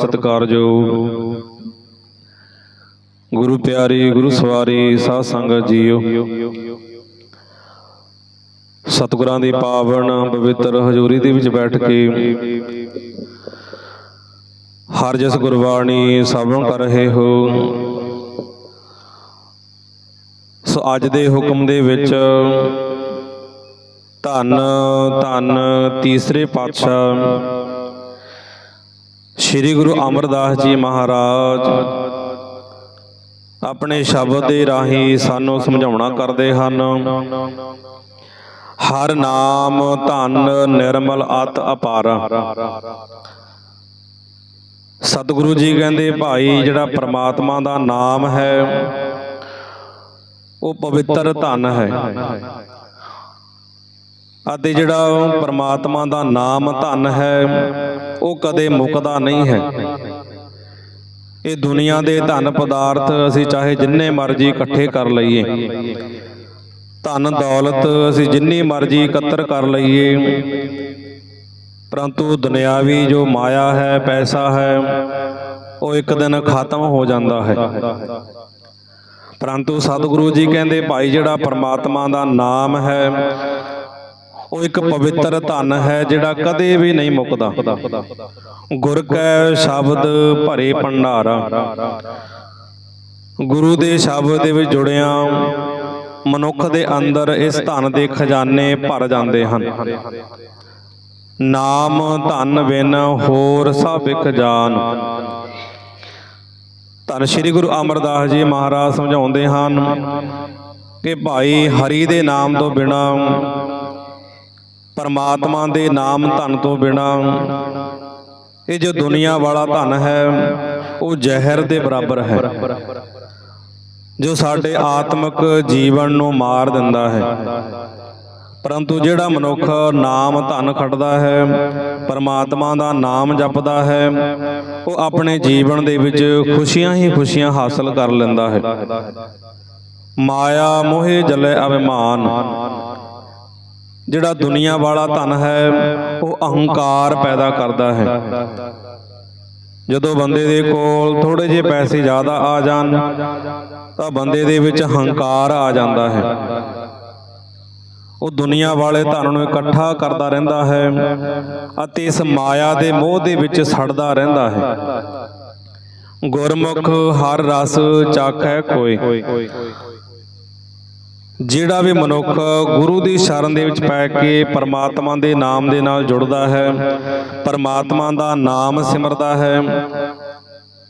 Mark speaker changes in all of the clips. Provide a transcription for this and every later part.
Speaker 1: ਸਤਿਕਾਰਯੋਗ ਗੁਰੂ ਪਿਆਰੀ, ਗੁਰੂ ਸਵਾਰੀ, ਸਾਧ ਸੰਗਤ ਜੀਓ। ਸਤਿਗੁਰਾਂ ਦੀ ਪਾਵਨ ਪਵਿੱਤਰ ਹਜ਼ੂਰੀ ਦੇ ਵਿੱਚ ਬੈਠ ਕੇ ਹਰ ਜਸ ਗੁਰਬਾਣੀ ਸਭਨ ਕਰ ਰਹੇ ਹੋ, ਸੋ ਅੱਜ ਦੇ ਹੁਕਮ ਦੇ ਵਿੱਚ ਧੰਨ ਧੰਨ ਤੀਸਰੇ ਪਾਤਸ਼ਾਹ ਸ੍ਰੀ ਗੁਰੂ ਅਮਰਦਾਸ ਜੀ ਮਹਾਰਾਜ। ਆਪਣੇ ਸ਼ਬਦ ਦੇ ਰਾਹੀਂ ਸਾਨੂੰ ਸਮਝਾਉਣਾ ਕਰਦੇ ਹਨ। ਹਰ ਨਾਮ ਧਨ ਨਿਰਮਲ ਅਤ ਅਪਾਰ। ਸਤਿਗੁਰੂ ਜੀ ਕਹਿੰਦੇ ਭਾਈ ਜਿਹੜਾ ਪ੍ਰਮਾਤਮਾ ਦਾ ਨਾਮ ਹੈ ਉਹ ਪਵਿੱਤਰ ਧਨ ਹੈ। ਅਤੇ ਜਿਹੜਾ ਪ੍ਰਮਾਤਮਾ ਦਾ ਨਾਮ ਧਨ ਹੈ ਉਹ ਕਦੇ ਮੁੱਕਦਾ ਨਹੀਂ ਹੈ। ਇਹ ਦੁਨੀਆ ਦੇ ਧਨ ਪਦਾਰਥ ਅਸੀਂ ਚਾਹੇ ਜਿੰਨੇ ਮਰਜ਼ੀ ਇਕੱਠੇ ਕਰ ਲਈਏ। ਧਨ ਦੌਲਤ ਅਸੀਂ ਜਿੰਨੀ ਮਰਜ਼ੀ ਇਕੱਤਰ ਕਰ ਲਈਏ। ਪਰੰਤੂ ਦੁਨਿਆਵੀ ਜੋ ਮਾਇਆ ਹੈ, ਪੈਸਾ ਹੈ, ਉਹ ਇੱਕ ਦਿਨ ਖਤਮ ਹੋ ਜਾਂਦਾ ਹੈ। ਪਰੰਤੂ ਸਤਿਗੁਰੂ ਜੀ ਕਹਿੰਦੇ, ਭਾਈ, ਜਿਹੜਾ ਪਰਮਾਤਮਾ ਦਾ ਨਾਮ ਹੈ ਉਹ ਇੱਕ ਪਵਿੱਤਰ ਧਨ ਹੈ ਜਿਹੜਾ ਕਦੇ ਵੀ ਨਹੀਂ ਮੁੱਕਦਾ। ਗੁਰ ਕੈ ਸ਼ਬਦ ਭਰੇ ਭੰਡਾਰਾ। ਗੁਰੂ ਦੇ ਸ਼ਬਦ ਦੇ ਵਿੱਚ ਜੁੜਿਆ ਮਨੁੱਖ ਦੇ ਅੰਦਰ ਇਸ ਧਨ ਦੇ ਖਜ਼ਾਨੇ ਭਰ ਜਾਂਦੇ ਹਨ। ਨਾਮ ਧਨ ਬਿਨ ਹੋਰ ਸਭ ਇੱਕ ਜਾਨ। ਧੰਨ ਸ੍ਰੀ ਗੁਰੂ ਅਮਰਦਾਸ ਜੀ ਮਹਾਰਾਜ ਸਮਝਾਉਂਦੇ ਹਨ ਕਿ ਭਾਈ ਹਰੀ ਦੇ ਨਾਮ ਤੋਂ ਬਿਨਾ ਪਰਮਾਤਮਾ ਦੇ ਨਾਮ ਧਨ ਤੋਂ ਬਿਨਾ। ਇਹ ਜੋ ਦੁਨੀਆ ਵਾਲਾ ਧਨ ਹੈ, ਉਹ ਜ਼ਹਿਰ ਦੇ ਬਰਾਬਰ ਹੈ। ਜੋ ਸਾਡੇ ਆਤਮਿਕ ਜੀਵਨ ਨੂੰ ਮਾਰ ਦਿੰਦਾ ਹੈ। ਪਰੰਤੂ ਜਿਹੜਾ ਮਨੁੱਖ ਨਾਮ ਧਨ ਖੱਟਦਾ ਹੈ, ਪਰਮਾਤਮਾ ਦਾ ਨਾਮ ਜਪਦਾ ਹੈ, ਉਹ ਆਪਣੇ ਜੀਵਨ ਦੇ ਵਿੱਚ ਖੁਸ਼ੀਆਂ ਹੀ ਖੁਸ਼ੀਆਂ ਹਾਸਲ ਕਰ ਲੈਂਦਾ ਹੈ। ਮਾਇਆ ਮੋਹਿ ਜਲੇ ਅਭਿਮਾਨ। ਜਿਹੜਾ ਦੁਨੀਆ ਵਾਲਾ ਧਨ ਹੈ ਉਹ ਅਹੰਕਾਰ ਪੈਦਾ ਕਰਦਾ ਹੈ। ਜਦੋਂ ਬੰਦੇ ਦੇ ਕੋਲ ਥੋੜੇ ਜਿਹੇ ਪੈਸੇ ਜ਼ਿਆਦਾ ਆ ਜਾਣ ਤਾਂ ਬੰਦੇ ਦੇ ਵਿੱਚ ਹੰਕਾਰ ਆ ਜਾਂਦਾ ਹੈ। ਉਹ ਦੁਨੀਆ ਵਾਲੇ ਧਨ ਨੂੰ ਇਕੱਠਾ ਕਰਦਾ ਰਹਿੰਦਾ ਹੈ ਅਤੇ ਇਸ ਮਾਇਆ ਦੇ ਮੋਹ ਦੇ ਵਿੱਚ ਸੜਦਾ ਰਹਿੰਦਾ ਹੈ। ਗੁਰਮੁਖ ਹਰ ਰਸ ਚਾਖੈ ਕੋਈ। ਜਿਹੜਾ ਵੀ ਮਨੁੱਖ ਗੁਰੂ ਦੀ ਸ਼ਰਨ ਦੇ ਵਿੱਚ ਪੈ ਕੇ ਪਰਮਾਤਮਾ ਦੇ ਨਾਮ ਦੇ ਨਾਲ ਜੁੜਦਾ ਹੈ, ਪਰਮਾਤਮਾ ਦਾ ਨਾਮ ਸਿਮਰਦਾ ਹੈ,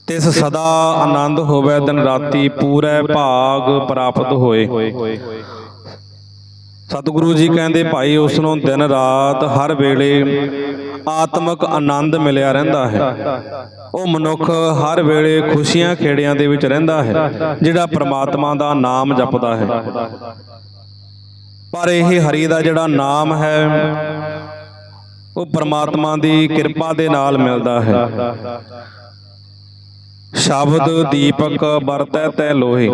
Speaker 1: ਤਿਸ ਸਦਾ ਆਨੰਦ ਹੋਵੇ, ਦਿਨ ਰਾਤੀ ਪੂਰੇ ਭਾਗ ਪ੍ਰਾਪਤ ਹੋਏ। ਸਤਿਗੁਰੂ ਜੀ ਕਹਿੰਦੇ, ਭਾਈ, ਉਸ ਨੂੰ ਦਿਨ ਰਾਤ ਹਰ ਵੇਲੇ ਆਤਮਿਕ ਆਨੰਦ ਮਿਲਿਆ ਰਹਿੰਦਾ ਹੈ। ਉਹ ਮਨੁੱਖ ਹਰ ਵੇਲੇ ਖੁਸ਼ੀਆਂ ਖੇੜਿਆਂ ਦੇ ਵਿੱਚ ਰਹਿੰਦਾ ਹੈ, ਜਿਹੜਾ ਪ੍ਰਮਾਤਮਾ ਦਾ ਨਾਮ ਜਪਦਾ ਹੈ। ਪਰ ਇਹ ਹਰੀ ਦਾ ਜਿਹੜਾ ਨਾਮ ਹੈ, ਉਹ ਪ੍ਰਮਾਤਮਾ ਦੀ ਕਿਰਪਾ ਦੇ ਨਾਲ ਮਿਲਦਾ ਹੈ। ਸ਼ਬਦ ਦੀਪਕ ਵਰਤੈ ਤੈ ਲੋਹੇ।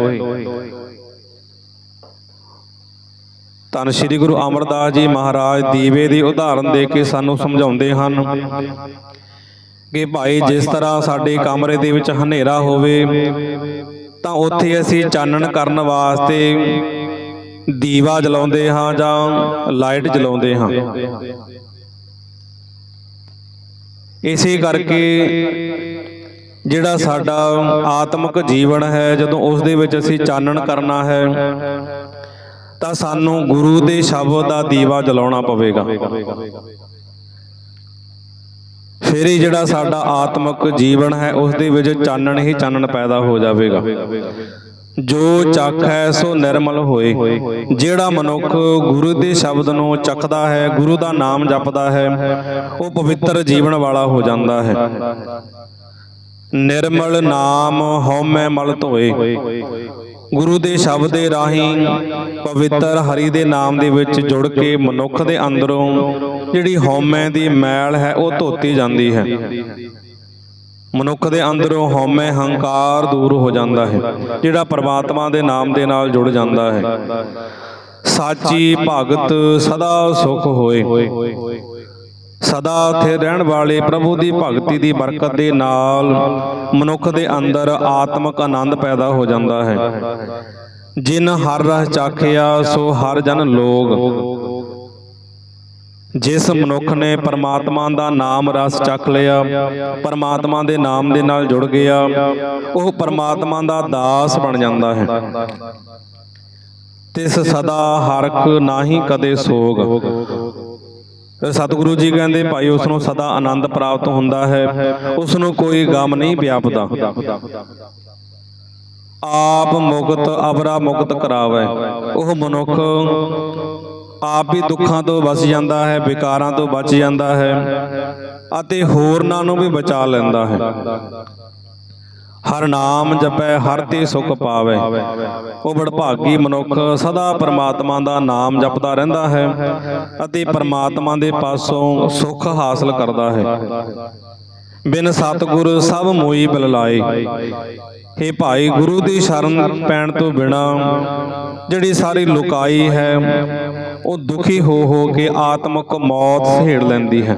Speaker 1: ਧੰਨ ਸ਼੍ਰੀ ਗੁਰੂ ਅਮਰਦਾਸ ਜੀ ਮਹਾਰਾਜ ਦੀਵੇ ਦੀ ਉਦਾਹਰਨ ਦੇ ਕੇ ਸਾਨੂੰ ਸਮਝਾਉਂਦੇ ਹਨ ਕਿ ਭਾਈ ਜਿਸ ਤਰ੍ਹਾਂ ਸਾਡੇ ਕਮਰੇ ਦੇ ਵਿੱਚ ਹਨੇਰਾ ਹੋਵੇ ਤਾਂ ਉੱਥੇ ਅਸੀਂ ਚਾਨਣ ਕਰਨ ਵਾਸਤੇ ਦੀਵਾ ਜਲਾਉਂਦੇ ਹਾਂ ਜਾਂ ਲਾਈਟ ਜਲਾਉਂਦੇ ਹਾਂ। ਇਸੇ ਕਰਕੇ ਜਿਹੜਾ ਸਾਡਾ ਆਤਮਿਕ ਜੀਵਨ ਹੈ ਜਦੋਂ ਉਸ ਦੇ ਵਿੱਚ ਅਸੀਂ ਚਾਨਣ ਕਰਨਾ ਹੈ ਤਾਂ ਸਾਨੂੰ ਗੁਰੂ ਦੇ ਸ਼ਬਦ ਦਾ ਦੀਵਾ ਜਲਾਉਣਾ ਪਵੇਗਾ। ਫਿਰ ਹੀ ਜਿਹੜਾ ਸਾਡਾ ਆਤਮਿਕ ਜੀਵਨ ਹੈ ਉਸ ਦੇ ਵਿੱਚ ਚਾਨਣ ਹੀ ਚਾਨਣ ਪੈਦਾ ਹੋ ਜਾਵੇਗਾ। ਜੋ ਚੱਕ ਹੈ, ਸੋ ਨਿਰਮਲ ਹੋਏ। ਜਿਹੜਾ ਮਨੁੱਖ ਗੁਰੂ ਦੇ ਸ਼ਬਦ ਨੂੰ ਚੱਕਦਾ ਹੈ, ਗੁਰੂ ਦਾ ਨਾਮ ਜਪਦਾ ਹੈ, ਉਹ ਪਵਿੱਤਰ ਜੀਵਨ ਵਾਲਾ ਹੋ ਜਾਂਦਾ ਹੈ। ਨਿਰਮਲ ਨਾਮ ਹਉਮੈ ਮਲ ਧੋਏ ਗੁਰੂ ਦੇ ਸ਼ਬਦ ਦੇ ਰਾਹੀਂ ਪਵਿੱਤਰ ਹਰੀ ਦੇ ਨਾਮ ਦੇ ਵਿੱਚ ਜੁੜ ਕੇ ਮਨੁੱਖ ਦੇ ਅੰਦਰੋਂ ਜਿਹੜੀ ਹਉਮੈ ਦੀ ਮੈਲ ਹੈ, ਉਹ ਧੋਤੀ ਜਾਂਦੀ ਹੈ। ਮਨੁੱਖ ਦੇ ਅੰਦਰੋਂ ਹਉਮੈ ਹੰਕਾਰ ਦੂਰ ਹੋ ਜਾਂਦਾ ਹੈ, ਜਿਹੜਾ ਪ੍ਰਮਾਤਮਾ ਦੇ ਨਾਮ ਦੇ ਨਾਲ ਜੁੜ ਜਾਂਦਾ ਹੈ। ਸਾਚੀ ਭਗਤ ਸਦਾ ਸੁਖ ਹੋਏ। ਸਦਾ ਉੱਥੇ ਰਹਿਣ ਵਾਲੇ ਪ੍ਰਭੂ ਦੀ ਭਗਤੀ ਦੀ ਬਰਕਤ ਦੇ ਨਾਲ ਮਨੁੱਖ ਦੇ ਅੰਦਰ ਆਤਮਿਕ ਆਨੰਦ ਪੈਦਾ ਹੋ ਜਾਂਦਾ ਹੈ। ਜਿਨ ਹਰ ਰਸ ਚਾਖਿਆ, ਸੋ ਹਰ ਜਨ ਲੋਗ। ਜਿਸ ਮਨੁੱਖ ਨੇ ਪਰਮਾਤਮਾ ਦਾ ਨਾਮ ਰਸ ਚੱਖ ਲਿਆ, ਪਰਮਾਤਮਾ ਦੇ ਨਾਮ ਦੇ ਨਾਲ ਜੁੜ ਗਿਆ, ਉਹ ਪਰਮਾਤਮਾ ਦਾ ਦਾਸ ਬਣ ਜਾਂਦਾ ਹੈ। ਤਿਸ ਸਦਾ ਹਰਖ ਨਾਹੀ ਕਦੇ ਸੋਗ। ਸਤਿਗੁਰੂ ਜੀ ਕਹਿੰਦੇ ਭਾਈ ਉਸ ਨੂੰ ਸਦਾ ਆਨੰਦ ਪ੍ਰਾਪਤ ਹੁੰਦਾ ਹੈ। ਉਸ ਨੂੰ ਕੋਈ ਗਮ ਨਹੀਂ ਵਿਆਪਦਾ। ਆਪ ਮੁਕਤ ਅਬਰਾ ਮੁਕਤ ਕਰਾਵੇ। ਉਹ ਮਨੁੱਖ ਆਪ ਹੀ ਦੁੱਖਾਂ ਤੋਂ ਬਚ ਜਾਂਦਾ ਹੈ, ਵਿਕਾਰਾਂ ਤੋਂ ਬਚ ਜਾਂਦਾ ਹੈ ਅਤੇ ਹੋਰਨਾਂ ਨੂੰ ਵੀ ਬਚਾ ਲੈਂਦਾ ਹੈ। ਹਰ ਨਾਮ ਜਪੈ, ਹਰ ਤੇ ਸੁਖ ਪਾਵੇ। ਉਹ ਬੜਭਾਗੀ ਮਨੁੱਖ ਸਦਾ ਪਰਮਾਤਮਾ ਦਾ ਨਾਮ ਜਪਦਾ ਰਹਿੰਦਾ ਹੈ ਅਤੇ ਪਰਮਾਤਮਾ ਦੇ ਪਾਸੋਂ ਸੁਖ ਹਾਸਲ ਕਰਦਾ ਹੈ। ਬਿਨ ਸਤਿਗੁਰ ਸਭ ਮੋਈ ਬਿਲ ਲਾਏ ਹੇ ਭਾਈ, ਗੁਰੂ ਦੀ ਸ਼ਰਨ ਪੈਣ ਤੋਂ ਬਿਨਾ ਜਿਹੜੀ ਸਾਰੀ ਲੁਕਾਈ ਹੈ, ਉਹ ਦੁਖੀ ਹੋ ਹੋ ਕੇ ਆਤਮਕ ਮੌਤ ਸਹੇੜ ਲੈਂਦੀ ਹੈ।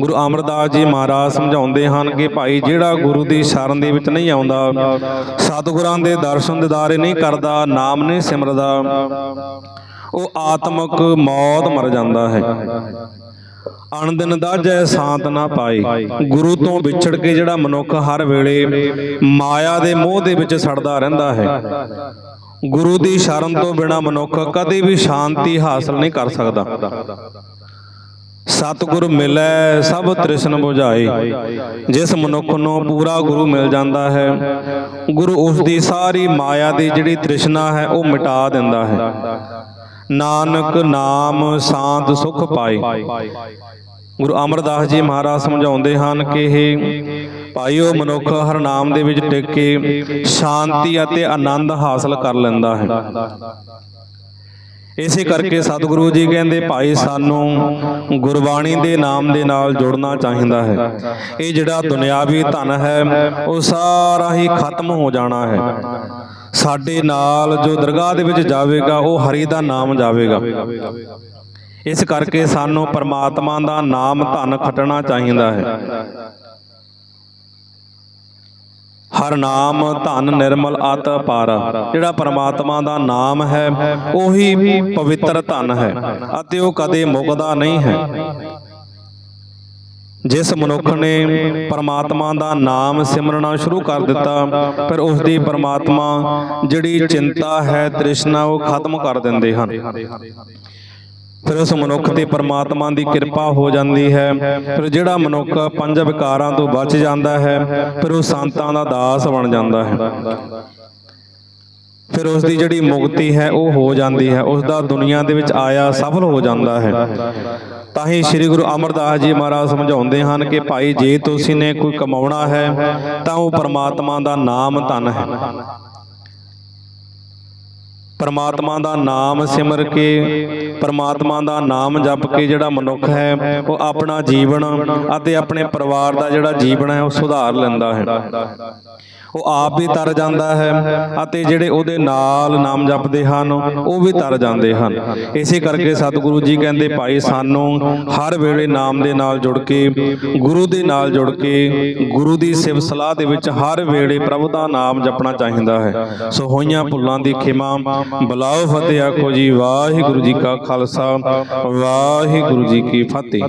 Speaker 1: ਗੁਰੂ ਅਮਰਦਾਸ ਜੀ ਮਹਾਰਾਜ ਸਮਝਾਉਂਦੇ ਹਨ ਕਿ ਭਾਈ ਜਿਹੜਾ ਗੁਰੂ ਦੀ ਸ਼ਰਨ ਦੇ ਵਿੱਚ ਨਹੀਂ ਆਉਂਦਾ, ਸਤਿਗੁਰਾਂ ਦੇ ਦਰਸ਼ਨ ਦਿਦਾਰੇ ਨਹੀਂ ਕਰਦਾ, ਨਾਮ ਨਹੀਂ ਸਿਮਰਦਾ, ਉਹ ਆਤਮਕ ਮੌਤ ਮਰ ਜਾਂਦਾ ਹੈ। ਅਣਦਿਨ ਦਾ ਜੈ ਸ਼ਾਂਤ ਨਾ ਪਾਏ। ਗੁਰੂ ਤੋਂ ਵਿਛੜ ਕੇ ਜਿਹੜਾ ਮਨੁੱਖ ਹਰ ਵੇਲੇ ਮਾਇਆ ਦੇ ਮੋਹ ਦੇ ਵਿੱਚ ਸੜਦਾ ਰਹਿੰਦਾ ਹੈ। ਗੁਰੂ ਦੀ ਸ਼ਰਨ ਤੋਂ ਬਿਨਾ ਮਨੁੱਖ ਕਦੇ ਵੀ ਸ਼ਾਂਤੀ ਹਾਸਲ ਨਹੀਂ ਕਰ ਸਕਦਾ। ਸਤਿਗੁਰ ਮਿਲੈ, ਸਭ ਤ੍ਰਿਸ਼ਨ 부ਝਾਏ ਜਿਸ ਮਨੁੱਖ ਨੂੰ ਪੂਰਾ ਗੁਰੂ ਮਿਲ ਜਾਂਦਾ ਹੈ, ਗੁਰੂ ਉਸ ਦੀ ਸਾਰੀ ਮਾਇਆ ਦੀ ਜਿਹੜੀ ਤ੍ਰਿਸ਼ਨਾ ਹੈ, ਉਹ ਮਿਟਾ ਦਿੰਦਾ ਹੈ। ਨਾਨਕ ਨਾਮ ਸ਼ਾਂਤ ਸੁਖ ਪਾਏ ਗੁਰੂ ਅਮਰਦਾਸ ਜੀ ਮਹਾਰਾਜ ਸਮਝਾਉਂਦੇ ਹਨ ਕਿ ਇਹ ਭਾਈਓ ਮਨੁੱਖ ਹਰ ਨਾਮ ਦੇ ਵਿੱਚ ਟਿਕ ਕੇ ਸ਼ਾਂਤੀ ਅਤੇ ਆਨੰਦ ਹਾਸਲ ਕਰ ਲੈਂਦਾ ਹੈ। ਇਸੇ ਕਰਕੇ ਸਤਿਗੁਰੂ ਜੀ ਕਹਿੰਦੇ, ਭਾਈ, ਸਾਨੂੰ ਗੁਰਬਾਣੀ ਦੇ ਨਾਮ ਦੇ ਨਾਲ ਜੁੜਨਾ ਚਾਹੀਦਾ ਹੈ। ਇਹ ਜਿਹੜਾ ਦੁਨਿਆਵੀ ਧਨ ਹੈ, ਉਹ ਸਾਰਾ ਹੀ ਖਤਮ ਹੋ ਜਾਣਾ ਹੈ। ਸਾਡੇ ਨਾਲ ਜੋ ਦਰਗਾਹ ਦੇ ਵਿੱਚ ਜਾਵੇਗਾ, ਉਹ ਹਰੀ ਦਾ ਨਾਮ ਜਾਵੇਗਾ। ਇਸ ਕਰਕੇ ਸਾਨੂੰ ਪਰਮਾਤਮਾ ਦਾ ਨਾਮ ਧਨ ਖਟਣਾ ਚਾਹੀਦਾ ਹੈ। ਹਰ ਨਾਮ ਧਨ ਨਿਰਮਲ ਅਤ ਅਪਾਰ ਜਿਹੜਾ ਪਰਮਾਤਮਾ ਦਾ ਨਾਮ ਹੈ, ਉਹੀ ਪਵਿੱਤਰ ਧਨ ਹੈ, ਅਤੇ ਉਹ ਕਦੇ ਮੁਕਦਾ ਨਹੀਂ ਹੈ। ਜਿਸ ਮਨੁੱਖ ਨੇ ਪਰਮਾਤਮਾ ਦਾ ਨਾਮ ਸਿਮਰਨਾ ਸ਼ੁਰੂ ਕਰ ਦਿੱਤਾ, ਫਿਰ ਉਸ ਦੀ ਪਰਮਾਤਮਾ ਜਿਹੜੀ ਚਿੰਤਾ ਹੈ, ਤ੍ਰਿਸ਼ਨਾ, ਉਹ ਖਤਮ ਕਰ ਦਿੰਦੇ ਹਨ। ਫਿਰ ਉਸ ਮਨੁੱਖ ਤੇ ਪਰਮਾਤਮਾ ਦੀ ਕਿਰਪਾ ਹੋ ਜਾਂਦੀ ਹੈ। ਫਿਰ ਜਿਹੜਾ ਮਨੁੱਖ ਪੰਜ ਵਿਕਾਰਾਂ ਤੋਂ ਬਚ ਜਾਂਦਾ ਹੈ ਫਿਰ ਉਹ ਸੰਤਾਂ ਦਾ ਦਾਸ ਬਣ ਜਾਂਦਾ ਹੈ। ਫਿਰ ਉਸ ਦੀ ਜਿਹੜੀ ਮੁਕਤੀ ਹੈ ਉਹ ਹੋ ਜਾਂਦੀ ਹੈ। ਉਸ ਦਾ ਦੁਨੀਆ ਦੇ ਵਿੱਚ ਆਇਆ ਸਫਲ ਹੋ ਜਾਂਦਾ ਹੈ। ਤਾਂ ਹੀ ਸ੍ਰੀ ਗੁਰੂ ਅਮਰਦਾਸ ਜੀ ਮਹਾਰਾਜ ਸਮਝਾਉਂਦੇ ਹਨ ਕਿ ਭਾਈ ਜੇ ਤੁਸੀਂ ਨੇ ਕੋਈ ਕਮਾਉਣਾ ਹੈ ਤਾਂ ਉਹ ਪਰਮਾਤਮਾ ਦਾ ਨਾਮ ਧਨ ਹੈ। ਪਰਮਾਤਮਾ ਦਾ ਨਾਮ ਸਿਮਰ ਕੇ, ਪਰਮਾਤਮਾ ਦਾ ਨਾਮ ਜਪ ਕੇ ਜਿਹੜਾ ਮਨੁੱਖ ਹੈ, ਉਹ ਆਪਣਾ ਜੀਵਨ ਅਤੇ ਆਪਣੇ ਪਰਿਵਾਰ ਦਾ ਜਿਹੜਾ ਜੀਵਨ ਹੈ, ਉਹ ਸੁਧਾਰ ਲੈਂਦਾ ਹੈ। ਉਹ ਆਪ ਵੀ ਤਰ ਜਾਂਦਾ ਹੈ ਅਤੇ ਜਿਹੜੇ ਉਹਦੇ ਨਾਲ ਨਾਮ ਜਪਦੇ ਹਨ, ਉਹ ਵੀ ਤਰ ਜਾਂਦੇ ਹਨ। ਇਸੇ ਕਰਕੇ ਸਤਿਗੁਰੂ ਜੀ ਕਹਿੰਦੇ, ਭਾਈ ਸਾਨੂੰ ਹਰ ਵੇਲੇ ਨਾਮ ਦੇ ਨਾਲ ਜੁੜ ਕੇ, ਗੁਰੂ ਦੇ ਨਾਲ ਜੁੜ ਕੇ, ਗੁਰੂ ਦੀ ਸਿਵ ਸਲਾਹ ਦੇ ਵਿੱਚ ਹਰ ਵੇਲੇ ਪ੍ਰਭੂ ਦਾ ਨਾਮ ਜਪਣਾ ਚਾਹੀਦਾ ਹੈ। ਸੋ ਹੋਈਆਂ ਭੁੱਲਾਂ ਦੀ ਖਿਮਾ, ਬਲਾਓ ਫਤਿਹ ਆਖੋ ਜੀ। ਵਾਹਿਗੁਰੂ ਜੀ ਕਾ ਖਾਲਸਾ, ਵਾਹਿਗੁਰੂ ਜੀ ਕੀ ਫਤਿਹ।